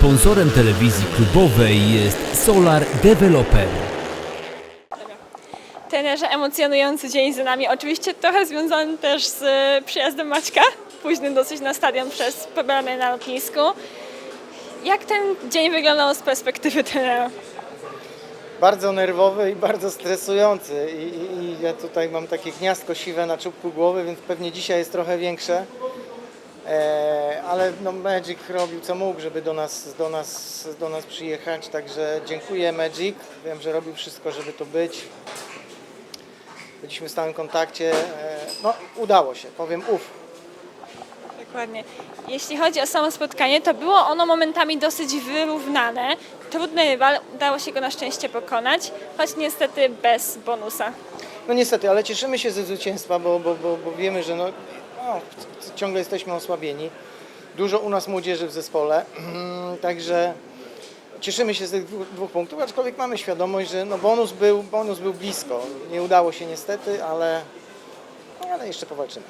Sponsorem telewizji klubowej jest Solar Developer. Trenerze, emocjonujący dzień za nami. Oczywiście trochę związany też z e, przyjazdem Maćka, późnym dosyć na stadion przez problemy na lotnisku. Jak ten dzień wyglądał z perspektywy trenera? bardzo nerwowy i bardzo stresujący. I, i, I ja tutaj mam takie gniazdko siwe na czubku głowy, więc pewnie dzisiaj jest trochę większe. E, ale no Magic robił co mógł, żeby do nas, do, nas, do nas przyjechać, także dziękuję Magic. Wiem, że robił wszystko, żeby tu być. Byliśmy w stałym kontakcie. E, no, udało się, powiem uf. Dokładnie. Jeśli chodzi o samo spotkanie, to było ono momentami dosyć wyrównane. Trudny rywal, udało się go na szczęście pokonać, choć niestety bez bonusa. No niestety, ale cieszymy się ze zwycięstwa, bo, bo, bo, bo wiemy, że no, no, ciągle jesteśmy osłabieni. Dużo u nas młodzieży w zespole, także cieszymy się z tych dwóch, punktów, aczkolwiek mamy świadomość, że no bonus, był, bonus był blisko. Nie udało się niestety, ale, ale jeszcze powalczymy.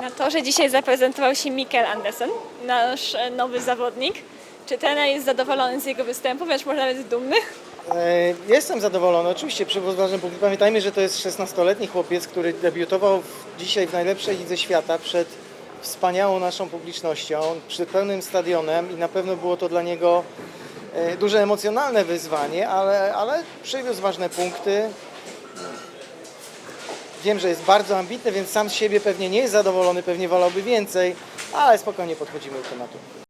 Na torze dzisiaj zaprezentował się Mikkel Andersen, nasz nowy zawodnik. Czy trener jest zadowolony z jego występu, wręcz może nawet dumny? E, Jestem zadowolony, oczywiście przy ważnym punkcie. Pamiętajmy, że to jest 16-letni chłopiec, który debiutował dzisiaj w najlepszej lidze świata przed wspaniałą naszą publicznością, przed pełnym stadionem i na pewno było to dla niego e, duże emocjonalne wyzwanie, ale, ale przywiózł ważne punkty. Wiem, że jest bardzo ambitny, więc sam z siebie pewnie nie jest zadowolony, pewnie wolałby więcej, ale spokojnie podchodzimy do tematu.